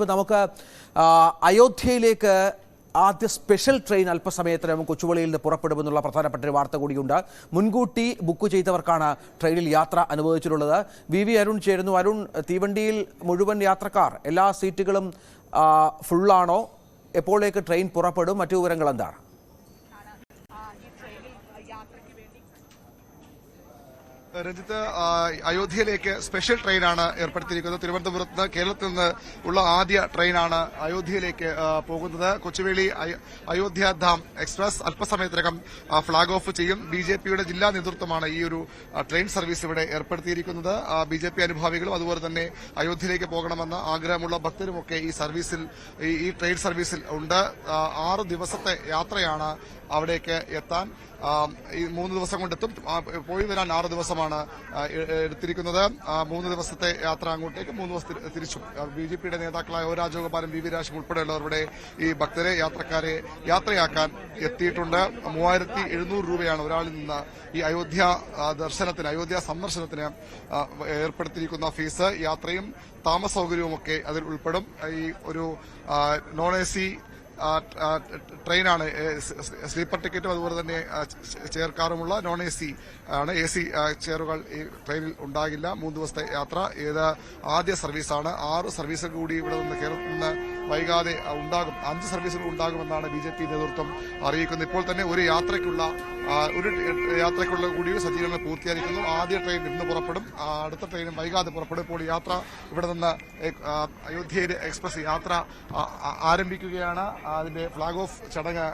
ഇപ്പോൾ നമുക്ക് അയോധ്യയിലേക്ക് ആദ്യ സ്പെഷ്യൽ ട്രെയിൻ അല്പസമയത്തിനകം കൊച്ചുവേളിയിൽ നിന്ന് പുറപ്പെടുമെന്നുള്ള പ്രധാനപ്പെട്ട ഒരു വാർത്ത കൂടിയുണ്ട്. മുൻകൂട്ടി ബുക്ക് ചെയ്തവർക്കാണ് ട്രെയിനിൽ യാത്ര അനുവദിച്ചിട്ടുള്ളത്. വി വി അരുൺ ചേരുന്നു. അരുൺ തീവണ്ടിയിൽ മുഴുവൻ യാത്രക്കാർ എല്ലാ സീറ്റുകളും ഫുള്ളാണോ എപ്പോഴേക്ക് ട്രെയിൻ പുറപ്പെടും? മറ്റു വിവരങ്ങൾ എന്താണ്? രഞ്ജിത്ത് അയോധ്യയിലേക്ക് സ്പെഷ്യൽ ട്രെയിനാണ് ഏർപ്പെടുത്തിയിരിക്കുന്നത്. തിരുവനന്തപുരത്ത് നിന്ന് കേരളത്തിൽ നിന്ന് ഉള്ള ആദ്യ ട്രെയിനാണ് അയോധ്യയിലേക്ക് പോകുന്നത്. കൊച്ചുവേളി അയോധ്യ ധാം എക്സ്പ്രസ് അല്പസമയത്തിനകം ഫ്ളാഗ് ഓഫ് ചെയ്യും. ബി ജെ പിയുടെ ജില്ലാ നേതൃത്വമാണ് ഈ ഒരു ട്രെയിൻ സർവീസ് ഇവിടെ ഏർപ്പെടുത്തിയിരിക്കുന്നത്. ബി ജെ പി അനുഭാവികളും അതുപോലെ തന്നെ അയോധ്യയിലേക്ക് പോകണമെന്ന ആഗ്രഹമുള്ള ഭക്തരുമൊക്കെ ഈ സർവീസിൽ ഈ- ട്രെയിൻ സർവീസിൽ ഉണ്ട്. ആറു ദിവസത്തെ യാത്രയാണ് അവിടേക്ക് എത്താൻ ഈ മൂന്ന് ദിവസം കൊണ്ടെത്തും. പോയി വരാൻ ആറ് ദിവസമാണ് എടുത്തിരിക്കുന്നത്. മൂന്ന് ദിവസത്തെ യാത്ര അങ്ങോട്ടേക്ക് മൂന്ന് ദിവസം തിരിച്ചു. ബി ജെ പിയുടെ നേതാക്കളായ ഒ രാജഗോപാലും വി വി രാശും ഉൾപ്പെടെയുള്ളവരുടെ ഈ ഭക്തരെ യാത്രക്കാരെ യാത്രയാക്കാൻ എത്തിയിട്ടുണ്ട്. മൂവായിരത്തി എഴുന്നൂറ് രൂപയാണ് ഒരാളിൽ നിന്ന് ഈ അയോധ്യ ദർശനത്തിന് അയോധ്യ സന്ദർശനത്തിന് ഏർപ്പെടുത്തിയിരിക്കുന്ന ഫീസ്. യാത്രയും താമസ സൗകര്യവും ഒക്കെ അതിൽ ഉൾപ്പെടും. ഈ ഒരു നോൺ എ സി ട്രെയിനാണ് സ്ലീപ്പർ ടിക്കറ്റും അതുപോലെ തന്നെ ചെയർ കാറുമുള്ള നോൺ എ സി ആണ് എ സി ചെയറുകൾ ഈ ട്രെയിനിൽ ഉണ്ടാകില്ല. മൂന്ന് ദിവസത്തെ യാത്ര. ഇത് ആദ്യ സർവീസാണ്. ആറ് സർവീസുകൾ കൂടി ഇവിടെ നിന്ന് കേരളത്തിൽ നിന്ന് വൈകാതെ ഉണ്ടാകും. അഞ്ച് സർവീസുകൾ ഉണ്ടാകുമെന്നാണ് ബി ജെ പി നേതൃത്വം അറിയിക്കുന്നത്. ഇപ്പോൾ തന്നെ ഒരു യാത്രയ്ക്കുള്ള ഒരു യാത്രയ്ക്കുള്ള കൂടി സജ്ജീകരണം പൂർത്തിയായിരിക്കുന്നു ആദ്യ ട്രെയിൻ ഇന്ന് പുറപ്പെടും. അടുത്ത ട്രെയിനും വൈകാതെ പുറപ്പെടും. ഇപ്പോൾ യാത്ര ഇവിടെ നിന്ന് അയോധ്യയിലെ എക്സ്പ്രസ് യാത്ര ആരംഭിക്കുകയാണ്. അതിന്റെ ഫ്ളാഗ് ഓഫ് ചടങ്ങ്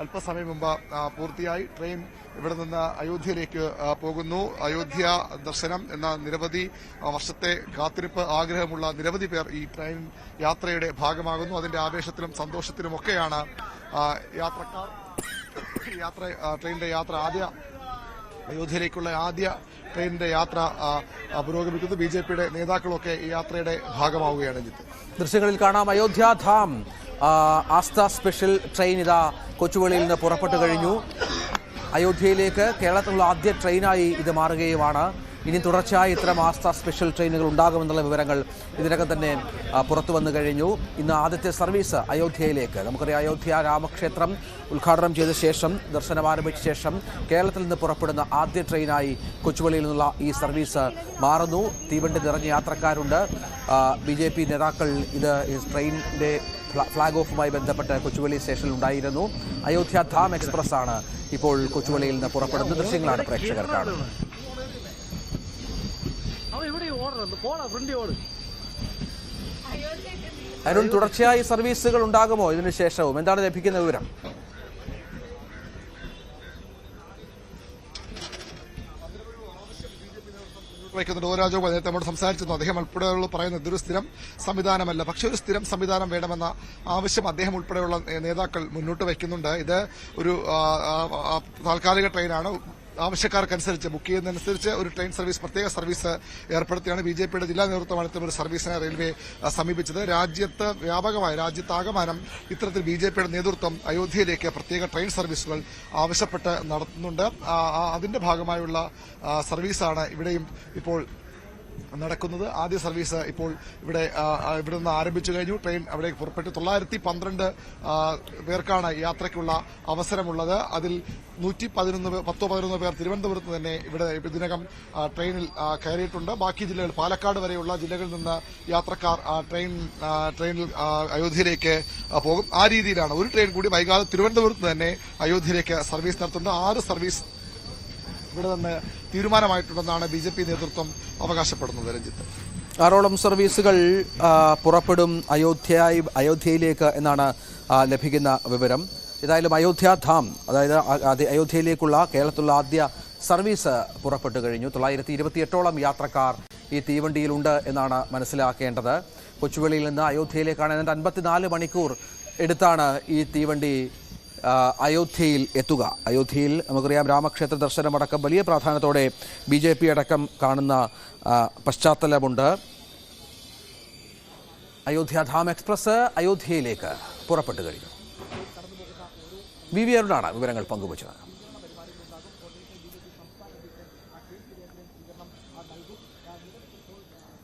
അല്പസമയം മുമ്പ് പൂർത്തിയായി. ട്രെയിൻ ഇവിടെ നിന്ന് അയോധ്യയിലേക്ക് പോകുന്നു. അയോധ്യ ദർശനം എന്ന നിരവധി വർഷത്തെ കാത്തിരിപ്പ് ആഗ്രഹമുള്ള നിരവധി പേർ ഈ ട്രെയിൻ യാത്രയുടെ ഭാഗമാകുന്നു. അതിന്റെ ആവേശത്തിലും സന്തോഷത്തിലുമൊക്കെയാണ് യാത്രക്കാർ യാത്ര ട്രെയിനിന്റെ യാത്ര ആദ്യ അയോധ്യയിലേക്കുള്ള ആദ്യ ട്രെയിനിന്റെ യാത്ര പുരോഗമിക്കുന്നു. ബി ജെ പിയുടെ നേതാക്കളൊക്കെ ഈ യാത്രയുടെ ഭാഗമാവുകയാണ്. ദൃശ്യങ്ങളിൽ കാണാം അയോധ്യാധാം ആ, ആസ്ഥ സ്പെഷ്യൽ ട്രെയിൻ ഇതാ കൊച്ചുവേളിയിൽ നിന്ന് പുറപ്പെട്ടു കഴിഞ്ഞു. അയോധ്യയിലേക്ക് കേരളത്തിലുള്ള ആദ്യ ട്രെയിനായി ഇത് മാറുകയുമാണ്. ഇനി തുടർച്ചയായി ഇത്തരം ആസ്ഥ സ്പെഷ്യൽ ട്രെയിനുകൾ ഉണ്ടാകുമെന്നുള്ള വിവരങ്ങൾ ഇതിനകം തന്നെ പുറത്തു വന്നു കഴിഞ്ഞു. ഇന്ന് ആദ്യത്തെ സർവീസ് അയോധ്യയിലേക്ക്. നമുക്കറിയാം അയോധ്യ രാമക്ഷേത്രം ഉദ്ഘാടനം ചെയ്ത ശേഷം ദർശനം ആരംഭിച്ച ശേഷം കേരളത്തിൽ നിന്ന് പുറപ്പെടുന്ന ആദ്യ ട്രെയിനായി കൊച്ചുവേളിയിൽ നിന്നുള്ള ഈ സർവീസ് മാറുന്നു. തീവണ്ടി നിറഞ്ഞ യാത്രക്കാരുണ്ട്. ബി നേതാക്കൾ ഇത് ട്രെയിനിന്റെ ഫ്ലാഗ് ഓഫുമായി ബന്ധപ്പെട്ട് കൊച്ചുവേളി സ്റ്റേഷനിൽ ഉണ്ടായിരുന്നു അയോധ്യ ധാം എക്സ്പ്രസ് ആണ് ഇപ്പോൾ കൊച്ചുവേളിയിൽ നിന്ന് പുറപ്പെടുന്ന ദൃശ്യങ്ങളാണ് പ്രേക്ഷകർ കാണുന്നത്. അരുൺ തുടർച്ചയായി സർവീസുകൾ ഉണ്ടാകുമോ ഇതിനു ശേഷവും? എന്താണ് ലഭിക്കുന്ന വിവരം? വയ്ക്കുന്നുണ്ട് ഓരോ രാജഗോപാൽ നേരത്തെ നമ്മോട് സംസാരിച്ചിരുന്നു അദ്ദേഹം ഉൾപ്പെടെയുള്ള പറയുന്ന ഇതൊരു സ്ഥിരം സംവിധാനമല്ല പക്ഷെ ഒരു സ്ഥിരം സംവിധാനം വേണമെന്ന ആവശ്യം അദ്ദേഹം ഉൾപ്പെടെയുള്ള നേതാക്കൾ മുന്നോട്ട് വയ്ക്കുന്നുണ്ട് ഇത് ഒരു താൽക്കാലിക ട്രെയിനാണ് ആവശ്യക്കാർക്കനുസരിച്ച് ബുക്ക് ചെയ്യുന്നതനുസരിച്ച് ഒരു ട്രെയിൻ സർവീസ് പ്രത്യേക സർവീസ് ഏർപ്പെടുത്തിയാണ് ബി ജെ പിയുടെ ജില്ലാ നേതൃത്വമാണ് ഇത്തരം ഒരു സർവീസിനെ റെയിൽവേ സമീപിച്ചത്. രാജ്യത്ത് വ്യാപകമായി രാജ്യത്താകമാനം ഇത്തരത്തിൽ ബി ജെ പിയുടെ നേതൃത്വം അയോധ്യയിലേക്ക് പ്രത്യേക ട്രെയിൻ സർവീസുകൾ ആവശ്യപ്പെട്ട് നടത്തുന്നുണ്ട്. അതിന്റെ ഭാഗമായുള്ള സർവീസാണ് ഇവിടെയും ഇപ്പോൾ നടക്കുന്നത്. ആദ്യ സർവീസ് ഇപ്പോൾ ഇവിടെ ഇവിടെ നിന്ന് ആരംഭിച്ചു കഴിഞ്ഞു. ട്രെയിൻ അവിടെ പുറപ്പെട്ടു തൊള്ളായിരത്തി പന്ത്രണ്ട് പേർക്കാണ് യാത്രയ്ക്കുള്ള അവസരമുള്ളത്. അതിൽ നൂറ്റി പതിനൊന്ന് പത്തോ പതിനൊന്ന് പേർ തിരുവനന്തപുരത്ത് തന്നെ ഇവിടെ ഇതിനകം ട്രെയിനിൽ കയറിയിട്ടുണ്ട്. ബാക്കി ജില്ലകൾ പാലക്കാട് വരെയുള്ള ജില്ലകളിൽ നിന്ന് യാത്രക്കാർ ട്രെയിൻ ട്രെയിനിൽ അയോധ്യയിലേക്ക് പോകും. ആ രീതിയിലാണ് ഒരു ട്രെയിൻ കൂടി വൈകാതെ തിരുവനന്തപുരത്ത് തന്നെ അയോധ്യയിലേക്ക് സർവീസ് നടത്തുന്നുണ്ട് ആറ് സർവീസ് ഇവിടെ നിന്ന് തീരുമാനമായിട്ടുണ്ടെന്നാണ് ബി ജെ പി നേതൃത്വം അവകാശപ്പെടുന്നത് രഞ്ജിത്ത്. ആറോളം സർവീസുകൾ പുറപ്പെടും അയോധ്യയായി അയോധ്യയിലേക്ക് എന്നാണ് ലഭിക്കുന്ന വിവരം. ഏതായാലും അയോധ്യ ധാം അതായത് അയോധ്യയിലേക്കുള്ള കേരളത്തിലുള്ള ആദ്യ സർവീസ് പുറപ്പെട്ടു കഴിഞ്ഞു. തൊള്ളായിരത്തി ഇരുപത്തിയെട്ടോളം യാത്രക്കാർ ഈ തീവണ്ടിയിലുണ്ട് എന്നാണ് മനസ്സിലാക്കേണ്ടത്. കൊച്ചുവേളിയിൽ നിന്ന് അയോധ്യയിലേക്കാണ് ഏതാണ്ട് അൻപത്തിനാല് മണിക്കൂർ എടുത്താണ് ഈ തീവണ്ടി അയോധ്യയിൽ എത്തുക. അയോധ്യയിൽ നമുക്കറിയാം രാമക്ഷേത്ര ദർശനമടക്കം വലിയ പ്രാധാന്യത്തോടെ ബി ജെ പി അടക്കം കാണുന്ന പശ്ചാത്തലമുണ്ട്. അയോധ്യാധാം എക്സ്പ്രസ് അയോധ്യയിലേക്ക് പുറപ്പെട്ടു കഴിഞ്ഞു. വി വി അരുണാണ് വിവരങ്ങൾ പങ്കുവച്ചത്.